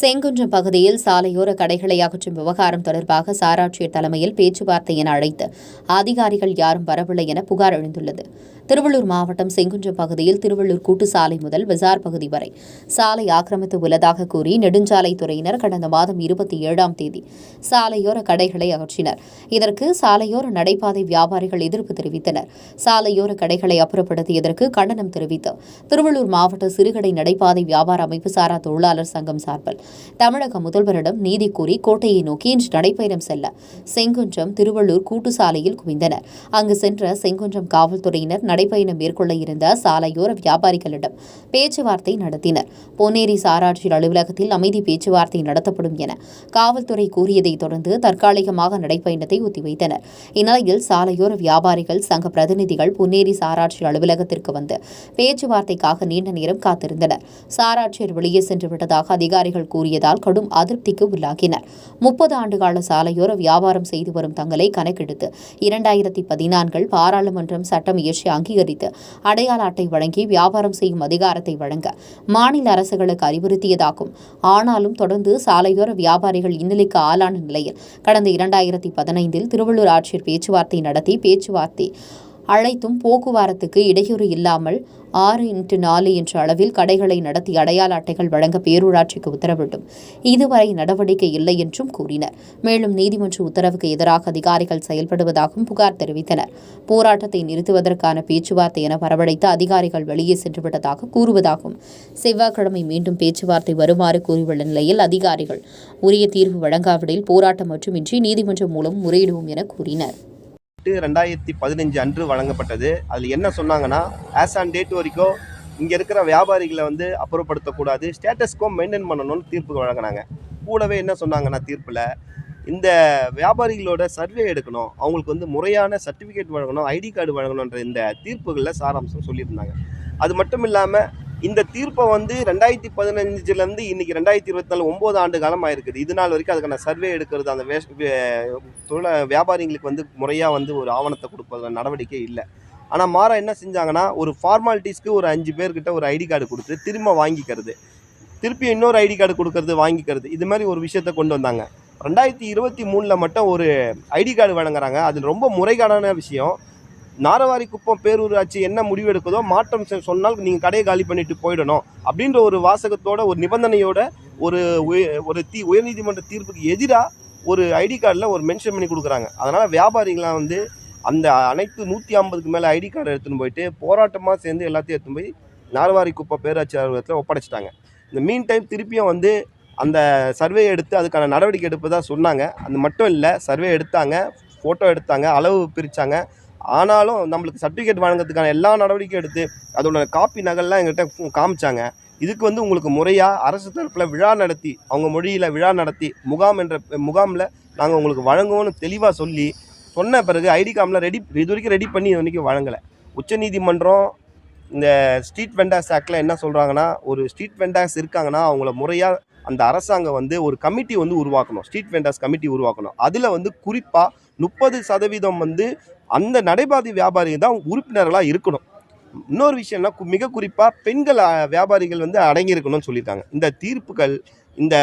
செங்குன்றம் பகுதியில் சாலையோர கடைகளை அகற்றும் விவகாரம் தொடர்பாக சாராட்சியர் தலைமையில் பேச்சுவார்த்தை என அழைத்து அதிகாரிகள் யாரும் வரவில்லை என புகார் எழுந்துள்ளது. திருவள்ளூர் மாவட்டம் செங்குன்றம் பகுதியில் திருவள்ளூர் கூட்டு சாலை முதல் பஜார் பகுதி வரை சாலை ஆக்கிரமித்து உள்ளதாக கூறி நெடுஞ்சாலைத்துறையினர் கடந்த மாதம் இருபத்தி ஏழாம் தேதி சாலையோர கடைகளை அகற்றினர். இதற்கு சாலையோர நடைபாதை வியாபாரிகள் எதிர்ப்பு தெரிவித்தனர். சாலையோர கடைகளை அப்புறப்படுத்தியதற்கு கண்டனம் தெரிவித்து திருவள்ளூர் மாவட்ட சிறுகடை நடைபாதை வியாபார அமைப்பு சாரா தொழிலாளர் சங்கம் சார்பில் தமிழக முதல்வரிடம் நீதி கோரி கோட்டையை நோக்கி இன்று நடைபயணம் செல்ல செங்குன்றம் திருவள்ளூர் கூட்டு சாலையில் குவிந்தனர். அங்கு சென்ற செங்குன்றம் காவல்துறையினர் நடைபயணம் மேற்கொள்ள இருந்த சாலையோர வியாபாரிகளிடம் பேச்சுவார்த்தை நடத்தினர். பொன்னேரி சாராட்சியர் அலுவலகத்தில் அமைதி பேச்சுவார்த்தை நடத்தப்படும் என காவல்துறை கூறியதைத் தொடர்ந்து தற்காலிகமாக நடைபயணத்தை ஒத்திவைத்தனர். இந்நிலையில் சாலையோர வியாபாரிகள் சங்க பிரதிநிதிகள் பொன்னேரி சாராட்சியர் அலுவலகத்திற்கு வந்து பேச்சுவார்த்தைக்காக நீண்ட நேரம் காத்திருந்தனர். சாராட்சியர் வெளியே சென்று விட்டதாக அதிகாரிகள் கூறியதால் கடும் அதிருப்திக்கு உள்ளாகினர். முப்பது ஆண்டுகால சாலையோர வியாபாரம் செய்து வரும் தங்களை கணக்கெடுத்து இரண்டாயிரத்தி பதினான்கில் பாராளுமன்றம் சட்டம் இயற்றி அங்கீகரித்து அடையாள அட்டை வழங்கி வியாபாரம் செய்யும் அதிகாரத்தை வழங்க மாநில அரசுகளுக்கு அறிவுறுத்தியதாகும். ஆனாலும் தொடர்ந்து சாலையோர வியாபாரிகள் இந்நிலைக்கு ஆளான நிலையில் கடந்த இரண்டாயிரத்தி பதினைந்தில் திருவள்ளூர் ஆட்சியர் பேச்சுவார்த்தை நடத்தி பேச்சுவார்த்தை அழைத்தும் போக்குவரத்துக்கு இடையூறு இல்லாமல் ஆறு இன்ட்டு நாலு என்ற அளவில் கடைகளை நடத்தி அடையாள அட்டைகள் வழங்க பேரூராட்சிக்கு உத்தரவிட்டும். இதுவரை நடவடிக்கை இல்லை என்றும் கூறினர். மேலும் நீதிமன்ற உத்தரவுக்கு எதிராக அதிகாரிகள் செயல்படுவதாகவும் புகார் தெரிவித்தனர். போராட்டத்தை நிறுத்துவதற்கான பேச்சுவார்த்தை என வரவழைத்து அதிகாரிகள் வெளியே சென்றுவிட்டதாக கூறுவதாகவும் செவ்வாய்க்கிழமை மீண்டும் பேச்சுவார்த்தை வருமாறு கூறியுள்ள நிலையில் அதிகாரிகள் உரிய தீர்வு வழங்காவிடில் போராட்டம் மட்டுமின்றி நீதிமன்றம் மூலம் முறையிடுவோம் என கூறினர். எட்டு ரெண்டாயிரத்தி பதினஞ்சு அன்று வழங்கப்பட்டது. அதில் என்ன சொன்னாங்கன்னா ஆஸ் ஆன் டேட் வரைக்கும் இங்கே இருக்கிற வியாபாரிகளை வந்து அப்புறப்படுத்தக்கூடாது ஸ்டேட்டஸ்கோ மெயின்டைன் பண்ணணும்னு தீர்ப்பு வழங்கினாங்க. கூடவே என்ன சொன்னாங்கன்னா தீர்ப்பில் இந்த வியாபாரிகளோட சர்வே எடுக்கணும் அவங்களுக்கு வந்து முறையான சர்டிஃபிகேட் வழங்கணும் ஐடி கார்டு வழங்கணுன்ற இந்த தீர்ப்புகளில் சாராம்சம் சொல்லியிருந்தாங்க. அது மட்டும் இல்லாமல் இந்த தீர்ப்பை வந்து ரெண்டாயிரத்தி பதினஞ்சுலேருந்து இன்னைக்கு ரெண்டாயிரத்தி இருபத்தி நாலு ஒம்பது ஆண்டு காலம் ஆயிருக்குது இது நாள் வரைக்கும் அதுக்கான சர்வே எடுக்கிறது அந்த வேஷ் வே- தொழில வியாபாரிங்களுக்கு வந்து முறையாக வந்து ஒரு ஆவணத்தை கொடுப்பது நடவடிக்கை இல்லை. ஆனால் மாறா என்ன செஞ்சாங்கன்னா ஒரு ஃபார்மாலிட்டிஸ்க்கு ஒரு அஞ்சு பேர்கிட்ட ஒரு ஐடி கார்டு கொடுத்து திரும்ப வாங்கிக்கிறது. திருப்பி இன்னொரு ஐடி கார்டு கொடுக்கறது வாங்கிக்கிறது. இது மாதிரி ஒரு விஷயத்தை கொண்டு வந்தாங்க. ரெண்டாயிரத்தி இருபத்தி மூணில் மட்டும் ஒரு ஐடி கார்டு வழங்குறாங்க. அது ரொம்ப முறைகேடான விஷயம். நாரவாரி குப்பம் பேரூராட்சி என்ன முடிவு எடுக்குதோ மாற்றம் சொன்னால் நீங்கள் கடையை காலி பண்ணிட்டு போயிடணும் அப்படின்ற ஒரு வாசகத்தோட ஒரு நிபந்தனையோட ஒரு ஒரு தீ உயர்நீதிமன்ற தீர்ப்புக்கு எதிராக ஒரு ஐடி கார்டில் ஒரு மென்ஷன் பண்ணி கொடுக்குறாங்க. அதனால் வியாபாரிகளாம் வந்து அந்த அனைத்து நூற்றி ஐம்பதுக்கு மேலே ஐடி கார்டு எடுத்துன்னு போயிட்டு போராட்டமாக சேர்ந்து எல்லாத்தையும் எடுத்துன்னு போய் நார்வாரி குப்பம் பேராட்சி அலுவலகத்தில் ஒப்படைச்சிட்டாங்க. இந்த மீன் டைம் திருப்பியும் வந்து அந்த சர்வே எடுத்து அதுக்கான நடவடிக்கை எடுப்பதாக சொன்னாங்க. அது மட்டும் இல்லை சர்வே எடுத்தாங்க ஃபோட்டோ எடுத்தாங்க அளவு பிரித்தாங்க ஆனாலும் நம்மளுக்கு சர்டிஃபிகேட் வழங்குறதுக்கான எல்லா நடவடிக்கையும் எடுத்து அதோட காப்பி நகல்லாம் எங்கள்கிட்ட காமிச்சாங்க. இதுக்கு வந்து உங்களுக்கு முறையாக அரசு தரப்பில் விழா நடத்தி அவங்க மொழியில் விழா நடத்தி முகாம் என்ற முகாமில் நாங்கள் உங்களுக்கு வழங்குவோம்னு தெளிவாக சொல்லி சொன்ன பிறகு ஐடி காமில் ரெடி இது வரைக்கும் ரெடி பண்ணி இது வரைக்கும் வழங்கலை. உச்சநீதிமன்றம் இந்த ஸ்ட்ரீட் வெண்டாஸ் ஆக்டில் என்ன சொல்கிறாங்கன்னா ஒரு ஸ்ட்ரீட் வெண்டாஸ் இருக்காங்கன்னா அவங்கள முறையாக அந்த அரசாங்கம் வந்து ஒரு கமிட்டி வந்து உருவாக்கணும். ஸ்ட்ரீட் வெண்டாஸ் கமிட்டி உருவாக்கணும். அதில் வந்து குறிப்பாக முப்பது சதவீதம் வந்து அந்த நடைபாதை வியாபாரி தான் உறுப்பினர்களாக இருக்கணும். இன்னொரு விஷயம்னா கு- மிக குறிப்பாக பெண்கள் வியாபாரிகள் வந்து அடங்கியிருக்கணும்னு சொல்லியிருக்காங்க. இந்த தீர்ப்புகள் இந்த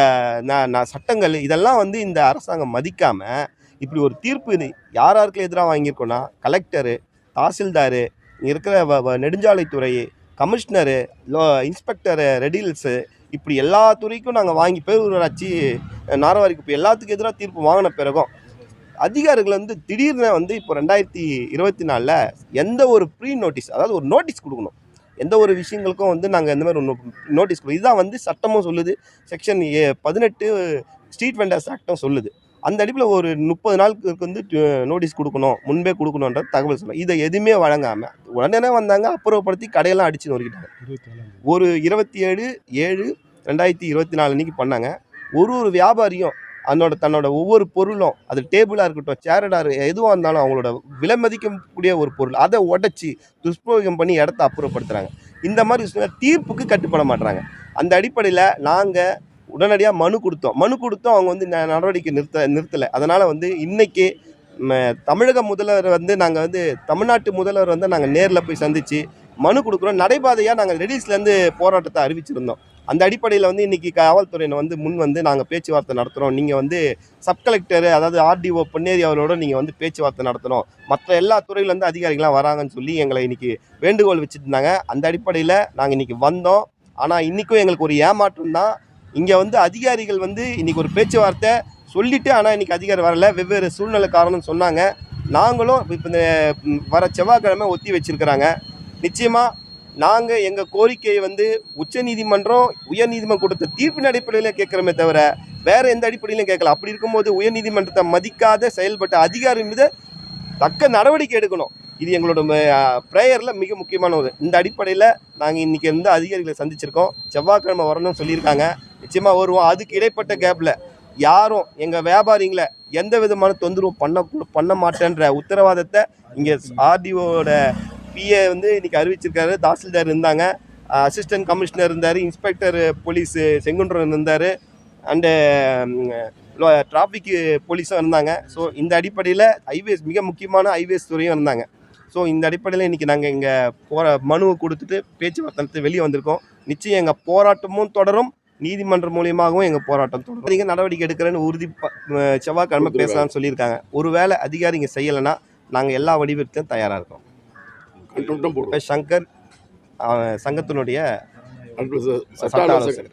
ந- ந- சட்டங்கள் இதெல்லாம் வந்து இந்த அரசாங்கம் மதிக்காமல் இப்படி ஒரு தீர்ப்பு இது யார் யாருக்கு எதிராக வாங்கியிருக்கோன்னா கலெக்டரு தாசில்தாரு இங்கே இருக்கிற வ- நெடுஞ்சாலைத்துறை கமிஷனரு லோ இன்ஸ்பெக்டரு ரெடில்ஸு இப்படி எல்லா துறைக்கும் நாங்கள் வாங்கி பேரூராட்சி நாரவாரிக்கு இப்போ எல்லாத்துக்கும் எதிராக தீர்ப்பு வாங்கின பிறகும் அதிகாரிகள் வந்து திடீர்னு வந்து இப்போ ரெண்டாயிரத்தி இருபத்தி நாலில் எந்த ஒரு ப்ரீ நோட்டீஸ் அதாவது ஒரு நோட்டீஸ் கொடுக்கணும். எந்த ஒரு விஷயங்களுக்கும் வந்து நாங்கள் இந்த மாதிரி ஒரு நோட்டீஸ் கொடுக்கணும். இதுதான் வந்து சட்டமும் சொல்லுது. செக்ஷன் ஏ பதினெட்டு ஸ்ட்ரீட் வெண்டர்ஸ் ஆக்டும் சொல்லுது. அந்த அடிப்பில் ஒரு முப்பது நாளுக்கு வந்து நோட்டீஸ் கொடுக்கணும். முன்பே கொடுக்கணுன்ற தகவல் சொல்லணும் இதை எதுவுமே வழங்காமல் உடனே வந்தாங்க அப்புறப்படுத்தி கடையெல்லாம் அடிச்சு நொறுக்கிட்டாங்க. ஒரு இருபத்தி ஏழு ஏழு ரெண்டாயிரத்தி இருபத்தி நாலு அன்னைக்கு பண்ணாங்க. ஒரு ஒரு வியாபாரியும் அதனோட தன்னோட ஒவ்வொரு பொருளும் அது டேபிளாக இருக்கட்டும் சேரடாக எதுவாக இருந்தாலும் அவங்களோட விலை மதிக்கக்கூடிய ஒரு பொருள். அதை உடச்சி துஷ்பிரயோகம் பண்ணி இடத்த அப்புறப்படுத்துகிறாங்க இந்த மாதிரி விஷயம் தீர்ப்புக்கு கட்டுப்பட மாட்டுறாங்க அந்த அடிப்படையில் நாங்கள் உடனடியாக மனு கொடுத்தோம். மனு கொடுத்தோம் அவங்க வந்து ந- நடவடிக்கை நிறுத்த நிறுத்தலை. அதனால் வந்து இன்றைக்கி ம, தமிழக முதல்வர் வந்து நாங்கள் வந்து தமிழ்நாட்டு முதல்வர் வந்து நாங்கள் நேரில் போய் சந்தித்து மனு கொடுக்குறோம். நடைபாதையாக நாங்கள் ரெடிஸ்லேருந்து போராட்டத்தை அறிவிச்சிருந்தோம். அந்த அடிப்படையில் வந்து இன்றைக்கி காவல்துறையினர் வந்து முன் வந்து நாங்கள் பேச்சுவார்த்தை நடத்துகிறோம் நீங்கள் வந்து சப் கலெக்டர் அதாவது ஆர்டிஓ பொன்னேரி அவரோட நீங்கள் வந்து பேச்சுவார்த்தை நடத்தணும். மற்ற எல்லா துறையிலேருந்து அதிகாரிகள்லாம் வராங்கன்னு சொல்லி எங்களை இன்றைக்கி வேண்டுகோள் வச்சுருந்தாங்க. அந்த அடிப்படையில் நாங்கள் இன்றைக்கி வந்தோம். ஆனால் இன்றைக்கும் எங்களுக்கு ஒரு ஏமாற்றம் தான். இங்கே வந்து அதிகாரிகள் வந்து இன்னைக்கு ஒரு பேச்சுவார்த்தை சொல்லிவிட்டு ஆனால் இன்னைக்கு அதிகாரி வரல. வெவ்வேறு சூழ்நிலை காரணம் சொன்னாங்க. நாங்களும் இப்போ இந்த வர செவ்வாய்க்கிழமை ஒத்தி வச்சுருக்கிறாங்க. நிச்சயமாக நாங்கள் எங்கள் கோரிக்கையை வந்து உச்சநீதிமன்றம் உயர்நீதிமன்றம் கொடுத்த தீர்ப்பின் அடிப்படையில் கேட்குறமே தவிர வேறு எந்த அடிப்படையிலும் கேட்கல. அப்படி இருக்கும்போது உயர்நீதிமன்றத்தை மதிக்காத செயல்பட்ட அதிகாரி மீது தக்க நடவடிக்கை எடுக்கணும். இது எங்களோட ப்ரேயரில் மிக முக்கியமான ஒரு இந்த அடிப்படையில் நாங்கள் இன்றைக்கி இருந்து அதிகாரிகளை சந்திச்சிருக்கோம். செவ்வாய்க்கிழமை வரணும்னு சொல்லியிருக்காங்க. நிச்சயமாக வருவோம். அதுக்கு இடைப்பட்ட கேப்பில் யாரும் எங்கள் வியாபாரிங்களை எந்த விதமான தொந்தரவும் பண்ண பண்ண மாட்டேன்ற உத்தரவாதத்தை இங்கே ஆர்டிஓட பிஏ வந்து இன்னைக்கு அறிவிச்சிருக்காரு. தாசில்தார் இருந்தாங்க. அசிஸ்டன்ட் கமிஷனர் இருந்தார். இன்ஸ்பெக்டர் போலீஸ் செங்குன்றம் இருந்தார். அண்டு டிராஃபிக் போலீஸும் இருந்தாங்க. ஸோ இந்த அடிப்படையில் ஹைவேஸ் மிக முக்கியமான ஹைவேஸ் துறையும் இருந்தாங்க. ஸோ இந்த அடிப்படையில் இன்றைக்கி நாங்கள் இங்கே போகிற மனுவை கொடுத்துட்டு பேச்சுவார்த்தை வெளியே வந்திருக்கோம். நிச்சயம் எங்கள் போராட்டமும் தொடரும். நீதிமன்றம் மூலியமாகவும் எங்கள் போராட்டம் தொடரும். நீங்கள் நடவடிக்கை எடுக்கிறேன்னு உறுதி செவ்வாய்க்கிழமை பேசலாம்னு சொல்லியிருக்காங்க. ஒருவேளை அதிகாரிங்க செய்யலைன்னா நாங்கள் எல்லா வடிவத்திலும் தயாராக இருக்கோம். இப்போ சங்கர் சங்கத்தினுடைய சட்ட ஆலோசகர்